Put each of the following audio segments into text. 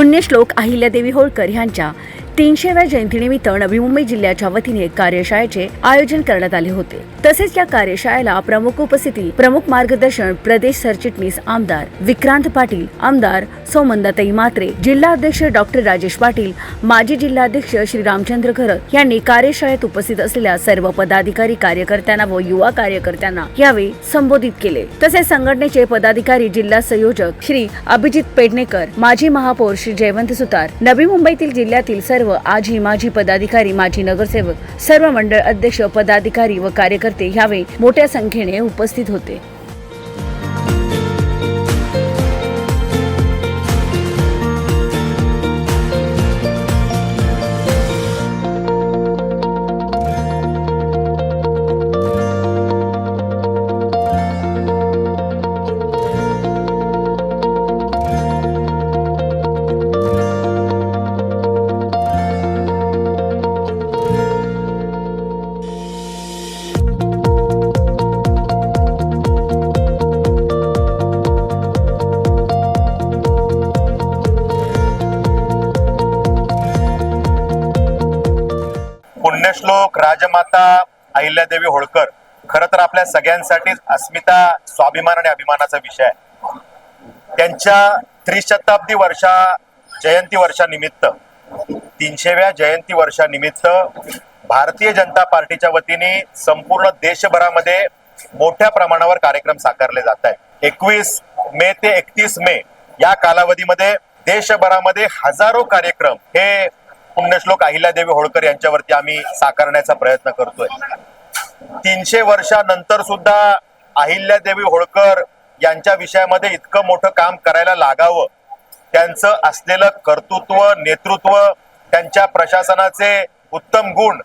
पुण्यश्लोक अहिल्यादेवी होळकर यांच्या तीनशेव्या जयंतीनिमित्त नवी मुंबई जिल्ह्याच्या वतीने कार्यशाळेचे आयोजन करण्यात आले होते. तसेच या कार्यशाळेला प्रमुख उपस्थिती प्रमुख मार्गदर्शन प्रदेश सरचिटणीस आमदार विक्रांत पाटील आमदार सौमंदाताई मात्रे जिल्हाध्यक्ष डॉक्टर राजेश पाटील माजी जिल्हाध्यक्ष श्री रामचंद्र खरत यांनी कार्यशाळेत उपस्थित असलेल्या सर्व पदाधिकारी कार्यकर्त्यांना व युवा कार्यकर्त्यांना यावेळी संबोधित केले. तसेच संघटनेचे पदाधिकारी जिल्हा संयोजक श्री अभिजित पेडणेकर माजी महापौर श्री जयवंत सुतार नवी मुंबईतील जिल्ह्यातील सर्व आजी माजी पदाधिकारी माजी नगरसेवक सर्व मंडळ अध्यक्ष पदाधिकारी व कार्यकर्ते यावेळी मोठ्या संख्येने उपस्थित होते. देशमुख राजमाता अहिल्यादेवी होळकर. खर तर आपल्या सगळ्यांसाठीच अस्मिता स्वाभिमान आणि अभिमानाचा विषय आहे. त्यांच्या त्रिशताब्दी वर्षा जयंती वर्षानिमित्त तीनशेव्या जयंती वर्षानिमित्त भारतीय जनता पार्टीच्या वतीने संपूर्ण देशभरामध्ये मोठ्या प्रमाणावर कार्यक्रम साकारले जात आहेत. एकवीस मे ते एकतीस मे या कालावधीमध्ये देशभरामध्ये हजारो कार्यक्रम हे पुण्यश्लोक अहिल्यादेवी होळकर यांच्यावरती आम्ही साकारण्याचा प्रयत्न करतोय. तीनशे वर्षानंतर सुद्धा अहिल्यादेवी होळकर यांच्या विषयामध्ये इतकं मोठं काम करायला लागावं त्यांचं असलेलं कर्तृत्व नेतृत्व त्यांच्या प्रशासनाचे उत्तम गुण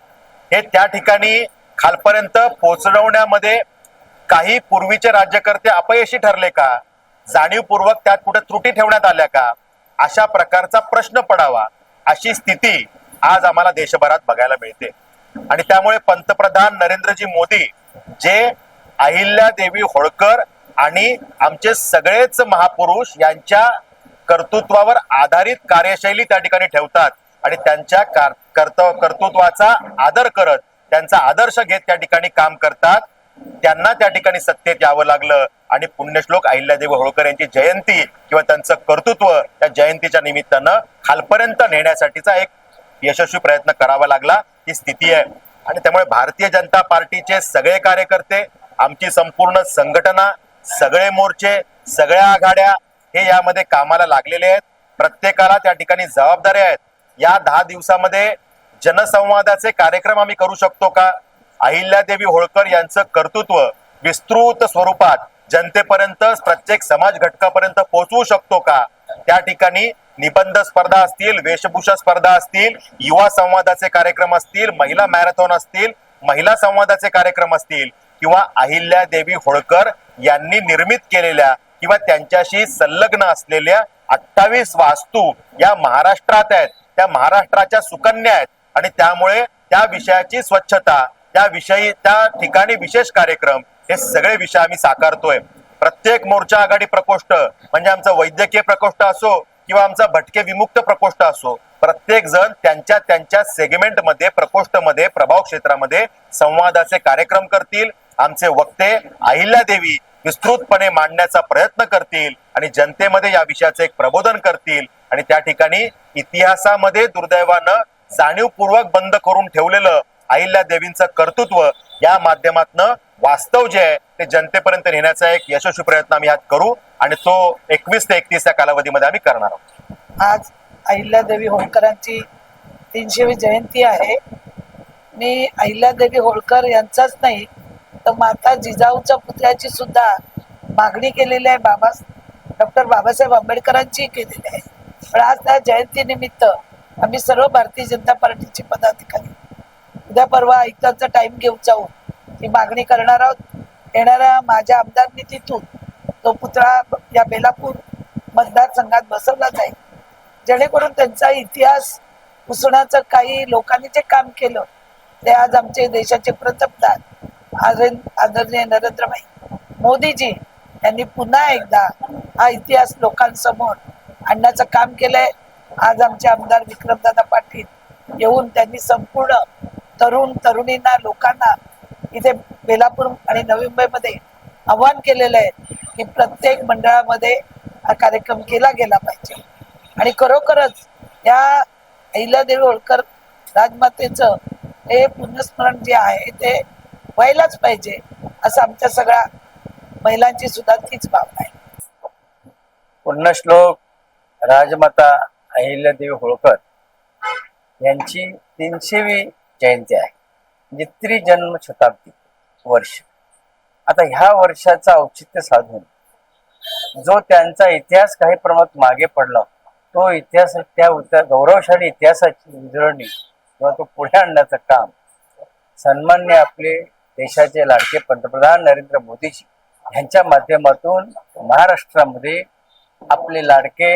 हे त्या ठिकाणी खालपर्यंत पोचवण्यामध्ये काही पूर्वीचे राज्यकर्ते अपयशी ठरले का? जाणीवपूर्वक त्यात कुठे त्रुटी ठेवण्यात आल्या का? अशा प्रकारचा प्रश्न पडावा. अशी स्थिती आज आम्हाला देशभरात बघायला मिळते. आणि त्यामुळे पंतप्रधान नरेंद्रजी मोदी जे अहिल्यादेवी होळकर आणि आमचे सगळेच महापुरुष यांच्या कर्तृत्वावर आधारित कार्यशैली त्या ठिकाणी ठेवतात आणि त्यांच्या कार- कर्तृत्वाचा आदर करत त्यांचा आदर्श घेत त्या ठिकाणी काम करतात. त्यांना त्या ठिकाणी सत्तेत यावं लागलं आणि पुण्यश्लोक अहिल्यादेवी होळकर यांची जयंती किंवा त्यांचं कर्तृत्व त्या जयंतीच्या निमित्तानं खालपर्यंत नेण्यासाठीचा एक यशस्वी प्रयत्न करावा लागला ही स्थिती आहे. आणि त्यामुळे भारतीय जनता पार्टीचे सगळे कार्यकर्ते आमची संपूर्ण संघटना सगळे मोर्चे सगळ्या आघाड्या हे यामध्ये कामाला लागलेले आहेत. प्रत्येकाला त्या ठिकाणी जबाबदाऱ्या आहेत. या दहा दिवसामध्ये जनसंवादाचे कार्यक्रम आम्ही करू शकतो का? अहिल्यादेवी होळकर यांचं कर्तृत्व विस्तृत स्वरूपात जनतेपर्यंत प्रत्येक समाज घटकापर्यंत पोहोचवू शकतो का? त्या ठिकाणी निबंध स्पर्धा असतील वेशभूषा स्पर्धा असतील युवा संवादाचे कार्यक्रम असतील महिला मॅरेथॉन असतील महिला संवादाचे कार्यक्रम असतील किंवा अहिल्यादेवी होळकर यांनी निर्मित केलेल्या किंवा त्यांच्याशी संलग्न असलेल्या अठ्ठावीस वास्तू या महाराष्ट्रात आहेत. त्या महाराष्ट्राच्या सुकन्या आहेत आणि त्यामुळे त्या विषयाची स्वच्छता त्या विषयी त्या ठिकाणी विशेष कार्यक्रम हे सगळे विषय आम्ही साकारतोय. प्रत्येक मोर्चा आघाडी प्रकोष्ठ म्हणजे आमचा वैद्यकीय प्रकोष्ठ असो किंवा आमचा भटके विमुक्त प्रकोष्ठ असो प्रत्येक जण त्यांच्या त्यांच्या सेगमेंटमध्ये प्रभाव क्षेत्रामध्ये संवादाचे कार्यक्रम करतील. आमचे वक्ते अहिल्यादेवी विस्तृतपणे मांडण्याचा प्रयत्न करतील आणि जनतेमध्ये या विषयाचे एक प्रबोधन करतील आणि त्या ठिकाणी इतिहासामध्ये दुर्दैवानं जाणीवपूर्वक बंद करून ठेवलेलं अहिल्या देवींचं कर्तृत्व या माध्यमातनं वास्तव जे आहे ते जनतेपर्यंत नेण्याचा एक यशस्वी प्रयत्न आम्ही यात करू आणि तो एकवीस ते एकतीस या कालावधीमध्ये आम्ही करणार आहोत. आज अहिल्यादेवी होळकरांची तीनशेवी जयंती आहे. मी अहिल्यादेवी होळकर यांचाच नाही तर माता जिजाऊच्या पुतळ्याची सुद्धा मागणी केलेली आहे बाबा डॉक्टर बाबासाहेब आंबेडकरांची केलेली आहे. पण आज त्या जयंतीनिमित्त आम्ही सर्व भारतीय जनता पार्टीचे पदाधिकारी उद्या परवा आयुक्तांचा टाइम घेऊन जाऊ ती मागणी करणार आहोत. येणाऱ्या माझ्या आमदारनी तिथून तो पुतळा या बेलापूर मतदारसंघात बसवला जाईल. जेणेकरून त्यांचा इतिहास पुसण्याचं काही लोकांनी जे काम केलं ते आज आमचे देशाचे पंतप्रधान आदर- आदरणीय नरेंद्रभाई मोदीजी यांनी पुन्हा एकदा हा इतिहास लोकांसमोर आणण्याचं काम केलंय. आज आमचे आमदार विक्रमदादा पाटील येऊन त्यांनी संपूर्ण तरुण तरुणींना लोकांना इथे बेलापूर आणि नवी मुंबईमध्ये आव्हान केलेलं आहे की प्रत्येक मंडळामध्ये हा कार्यक्रम केला गेला पाहिजे. आणि खरोखरच या अहिल्यादेवी होळकर राजमातेचं हे पुण्यस्मरण जे आहे ते व्हायलाच पाहिजे असं आमच्या सगळ्या महिलांची सुद्धा तीच भावना आहे. पुण्यश्लोक राजमाता अहिल्यादेवी होळकर यांची तीनशेवी जयंती आहे. म्हणजे त्रिजन्म शताब्दी वर्ष. आता ह्या वर्षाचा औचित्य साधून जो त्यांचा इतिहास काही प्रमाणात मागे पडला तो इतिहास त्या गौरवशाली इतिहासाची उजळणी किंवा तो पुढे आणण्याचं काम सन्मान्य आपले देशाचे लाडके पंतप्रधान नरेंद्र मोदीजी यांच्या माध्यमातून महाराष्ट्रामध्ये आपले लाडके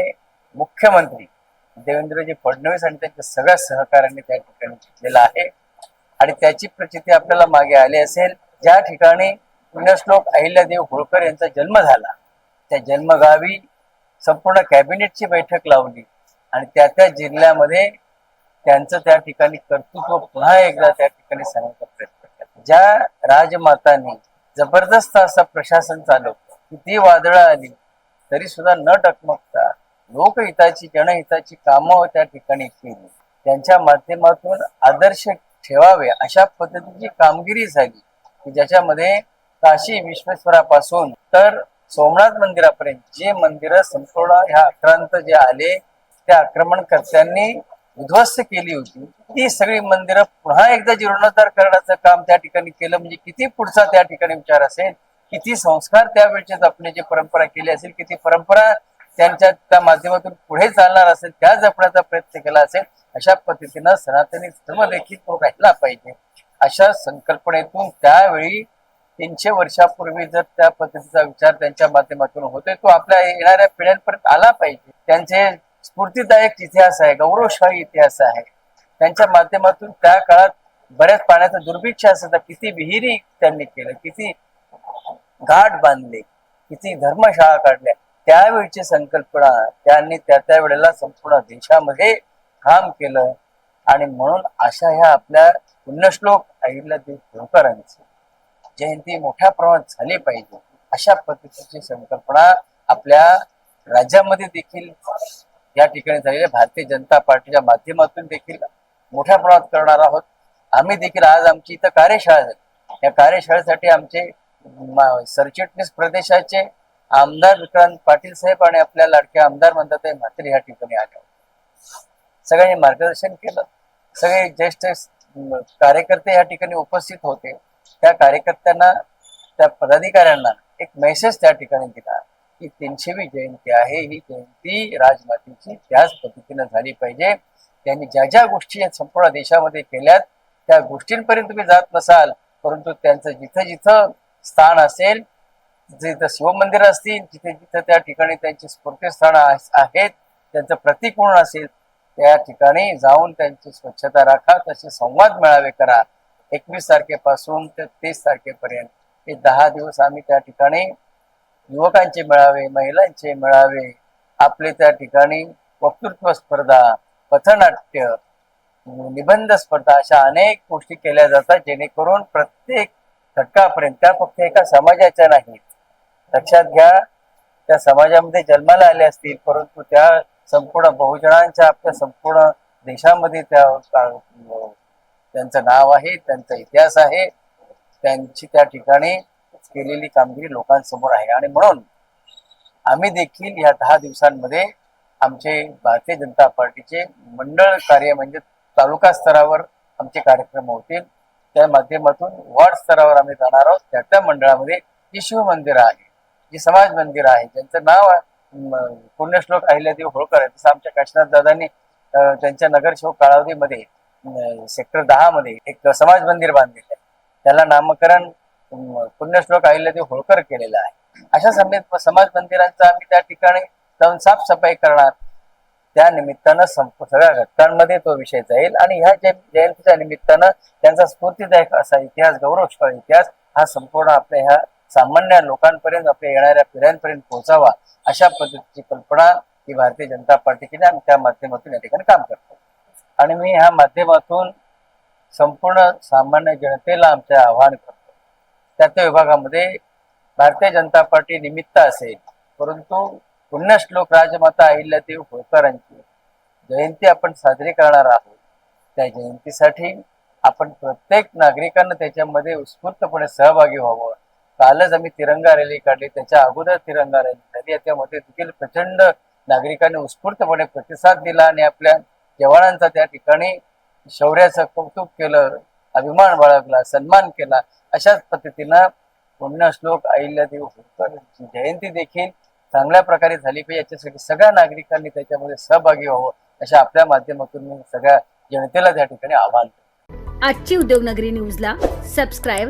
मुख्यमंत्री देवेंद्रजी फडणवीस आणि त्यांच्या सगळ्या सहकार्याने त्या जिंकलेला आहे. आणि त्याची प्रचिती आपल्याला मागे आली असेल. ज्या ठिकाणी पुण्यश्लोक अहिल्यादेव होळकर यांचा जन्म झाला त्या जन्मगावी संपूर्ण कॅबिनेटची बैठक लावली. आणि त्या त्या जिल्ह्यामध्ये त्यांचं त्या ठिकाणी कर्तृत्व पुन्हा एकदा त्या ठिकाणी सांगण्याचा प्रयत्न केला. ज्या राजमातांनी जबरदस्त असं प्रशासन चालवलं किती वादळं आली तरी सुद्धा न टकमकता लोकहिताची जनहिताची कामं त्या ठिकाणी केली. त्यांच्या माध्यमातून आदर्श ठेवावे अशा पद्धतीची कामगिरी झाली की ज्याच्यामध्ये काशी विश्वेश्वरापासून तर सोमनाथ मंदिरापर्यंत जे मंदिरं संपूर्ण ह्या आक्रांत जे आले त्या आक्रमणकर्त्यांनी उद्ध्वस्त केली होती. ती सगळी मंदिरं पुन्हा एकदा जीर्णोद्धार करण्याचं काम त्या ठिकाणी केलं. म्हणजे किती पुढचा त्या ठिकाणी विचार असेल किती संस्कार त्यावेळचे जपण्याची परंपरा केली असेल किती परंपरा त्यांच्या त्या माध्यमातून पुढे चालणार असेल त्या जपण्याचा प्रयत्न केला असेल अशा पद्धतीनं सनातनी धर्म देखील तो राहिला पाहिजे. अशा संकल्पनेतून त्यावेळी तीनशे वर्षापूर्वी जर त्या पद्धतीचा विचार त्यांच्या माध्यमातून होतोय तो आपल्या येणाऱ्या पिढ्यांपर्यंत आला पाहिजे. त्यांचे स्फूर्तीदायक इतिहास आहे गौरवशाही इतिहास आहे. त्यांच्या माध्यमातून त्या काळात बऱ्याच पाण्याचा दुर्भिक्ष असतं किती विहिरी त्यांनी केलं किती घाट बांधले किती धर्मशाळा काढल्या त्यावेळची संकल्पना त्यांनी त्या त्या वेळेला संपूर्ण देशामध्ये काम केलं. आणि म्हणून अशा ह्या आपल्या पुण्यश्लोक अहिल्यादेवी होळकरांची जयंती मोठ्या प्रमाणात झाली पाहिजे. अशा पद्धतीची संकल्पना आपल्या राज्यामध्ये देखील या ठिकाणी झालेल्या भारतीय जनता पार्टीच्या माध्यमातून देखील मोठ्या प्रमाणात करणार आहोत. आम्ही देखील आज आमची इथं कार्यशाळा झाली या कार्यशाळेसाठी आमचे सरचिटणीस प्रदेशाचे आमदार विक्रांत पाटील साहेब आणि आपल्या लाडक्या आमदार म्हणतात म्हात्रे या ठिकाणी आल्या सगळ्यांनी मार्गदर्शन केलं. सगळे ज्येष्ठ कार्यकर्ते या ठिकाणी उपस्थित होते. त्या कार्यकर्त्यांना त्या पदाधिकाऱ्यांना एक मेसेज त्या ठिकाणी दिला की तीनशेवी जयंती आहे. ही जयंती राजमातेची त्याच पद्धतीनं झाली पाहिजे. त्यांनी ज्या ज्या गोष्टी या संपूर्ण देशामध्ये केल्यात त्या गोष्टींपर्यंत तुम्ही जात नसाल परंतु त्यांचं जिथं जिथं स्थान असेल जिथं शिवमंदिर असतील जिथे जिथं त्या ठिकाणी त्यांची स्फूर्तीस्थान आहेत. त्यांचं प्रतीक म्हणून असेल त्या ठिकाणी जाऊन त्यांची स्वच्छता राखा तसे संवाद मेळावे करा. एकवीस तारखेपासून ते तीस तारखेपर्यंत. हे दहा दिवस आम्ही त्या ठिकाणी युवकांचे मेळावे महिलांचे मेळावे आपले त्या ठिकाणी वक्तृत्व स्पर्धा पथनाट्य निबंध स्पर्धा अशा अनेक गोष्टी केल्या जातात जेणेकरून प्रत्येक घटकापर्यंत त्या फक्त एका समाजाच्या नाहीत. लक्षात घ्या त्या समाजामध्ये जन्माला आले असतील परंतु त्या संपूर्ण बहुजनांच्या आपल्या संपूर्ण देशामध्ये त्या त्यांचं नाव आहे त्यांचा इतिहास आहे त्यांची त्या ठिकाणी केलेली कामगिरी लोकांसमोर आहे. आणि म्हणून आम्ही देखील या दहा दिवसांमध्ये आमचे भारतीय जनता पार्टीचे मंडळ कार्य म्हणजे तालुका स्तरावर आमचे कार्यक्रम होतील. त्या माध्यमातून वार्ड स्तरावर आम्ही जाणार आहोत. त्या त्या मंडळामध्ये शिव मंदिर आहे. जी समाज मंदिर आहे ज्यांचं नाव पुण्यश्लोक अहिल्यादेव होळकर आहे. तसं आमच्या काशीनाथ दादांनी त्यांच्या नगरसेवक कालावधीमध्ये सेक्टर दहा मध्ये एक समाज मंदिर बांधलेलं आहे. त्याला नामकरण पुण्यश्लोक अहिल्यादेव होळकर केलेलं आहे. अशा समेत समाज मंदिरांचा आम्ही त्या ठिकाणी जाऊन साफसफाई करणार. त्या निमित्तानं संप सगळ्या घटकांमध्ये तो विषय जाईल आणि ह्या जयंतीच्या निमित्तानं त्यांचा स्फूर्तीदायक असा इतिहास गौरवशाली इतिहास हा संपूर्ण आपल्या ह्या सामान्य लोकांपर्यंत आपल्या येणाऱ्या पिढ्यांपर्यंत पोहोचावा अशा पद्धतीची कल्पना ही भारतीय जनता पार्टीची आणि त्या माध्यमातून या ठिकाणी काम करतो. आणि मी ह्या माध्यमातून संपूर्ण सामान्य जनतेला आमचे आवाहन करतो. त्या त्या विभागामध्ये भारतीय जनता पार्टी निमित्त असेल परंतु पुण्यश्लोक राजमाता अहिल्यादेवी होळकरांची जयंती आपण साजरी करणार आहोत. त्या जयंतीसाठी आपण प्रत्येक नागरिकांना त्याच्यामध्ये उत्स्फूर्तपणे सहभागी व्हावं. कालच आम्ही तिरंगा रॅली काढली. त्याच्या अगोदर तिरंगा रॅली झाली याच्यामध्ये देखील प्रचंड नागरिकांनी उत्स्फूर्तपणे प्रतिसाद दिला आणि आपल्या जवानांचा त्या ठिकाणी शौर्याचं कौतुक केलं अभिमान बाळगला सन्मान केला. अशाच पद्धतीनं पुण्यश्लोक अहिल्यादेवी होळकर यांची जयंती देखील चांगल्या प्रकारे झाली. पाहिजे याच्यासाठी सगळ्या नागरिकांनी त्याच्यामध्ये सहभागी व्हावं अशा आपल्या माध्यमातून मी सगळ्या जनतेला त्या ठिकाणी आवाहन आजची उद्योगनगरी न्यूजला सबस्क्राईब